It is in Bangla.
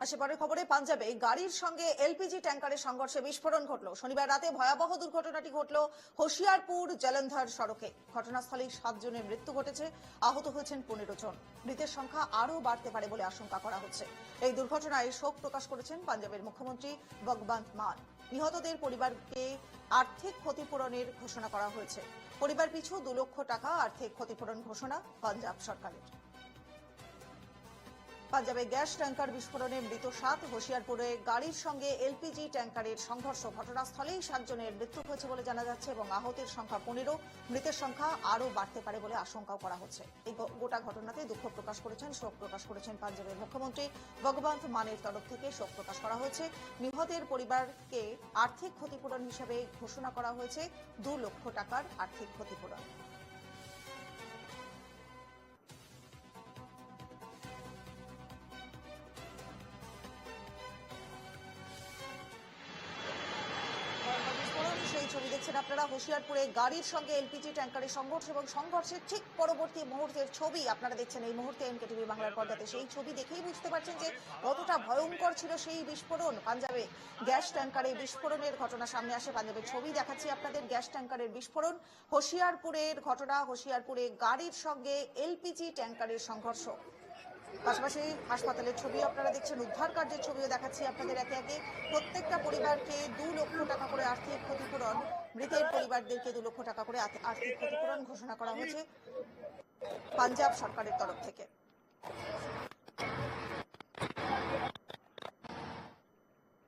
আসে খবরে, পাঞ্জাবে গাড়ির সঙ্গে এলপিজি ট্যাঙ্কারের সংঘর্ষে বিস্ফোরণ ঘটল। শনিবার রাতে ভয়াবহ দুর্ঘটনাটি ঘটল হোশিয়ারপুর জলন্ধর সড়কে। ঘটনাস্থলেই সাতজনের মৃত্যু ঘটেছে, আহত হয়েছেন পনেরো জন। মৃতের সংখ্যা আরও বাড়তে পারে বলে আশঙ্কা করা হচ্ছে। এই দুর্ঘটনায় শোক প্রকাশ করেছেন পাঞ্জাবের মুখ্যমন্ত্রী ভগবন্ত মান। নিহতদের পরিবারকে আর্থিক ক্ষতিপূরণের ঘোষণা করা হয়েছে। পরিবার পিছু দু লক্ষ টাকা আর্থিক ক্ষতিপূরণ ঘোষণা পাঞ্জাব সরকারের। পাঞ্জাবে গ্যাস ট্যাঙ্কার বিস্ফোরণে মৃত সাত হোশিয়ারপুরে গাড়ির সঙ্গে এলপিজি ট্যাঙ্কারের সংঘর্ষ ঘটনাস্থলেই সাতজনের মৃত্যু হয়েছে বলে জানা যাচ্ছে এবং আহতের সংখ্যা পনেরো। মৃতের সংখ্যা আরও বাড়তে পারে বলে আশঙ্কাও করা হচ্ছে। এই গোটা ঘটনাতে দুঃখ প্রকাশ করেছেন, শোক প্রকাশ করেছেন পাঞ্জাবের মুখ্যমন্ত্রী ভগবন্ত মানের তরফ থেকে শোক প্রকাশ করা হয়েছে। নিহতের পরিবারকে আর্থিক ক্ষতিপূরণ হিসেবে ঘোষণা করা হয়েছে। দু লক্ষ টাকার আর্থিক ক্ষতিপূরণ। দেখছেন আপনারা হোশিয়ারপুরে গাড়ির সঙ্গে এলপিজি ট্যাঙ্কারের সংঘর্ষ এবং সংঘর্ষের ঠিক পরবর্তী মুহূর্তের ছবি আপনারা দেখছেন এই মুহূর্তে এমকে টিভি বাংলার পর্দাতে। সেই ছবি দেখেই বুঝতে পারছেন যে কতটা ভয়ঙ্কর ছিল সেই বিস্ফোরণ। পাঞ্জাবে গ্যাস ট্যাঙ্কারে বিস্ফোরণের ঘটনা সামনে আসে। পাঞ্জাবের ছবি দেখাচ্ছি আপনাদের গ্যাস ট্যাঙ্কারের বিস্ফোরণ। হোশিয়ারপুরের ঘটনা, হোশিয়ারপুরে গাড়ির সঙ্গে এলপিজি ট্যাঙ্কারের সংঘর্ষ। পাশাপাশি হাসপাতালের ছবি আপনারা দেখছেন, উদ্ধার কার্যের ছবিও দেখাচ্ছি আপনাদের একে একে। প্রত্যেকটা পরিবারকে দু লক্ষ টাকা করে আর্থিক ক্ষতিপূরণ, মৃতের পরিবারদেরকে দু লক্ষ টাকা করে আর্থিক ক্ষতিপূরণ ঘোষণা করা হয়েছে পাঞ্জাব সরকারের তরফ থেকে।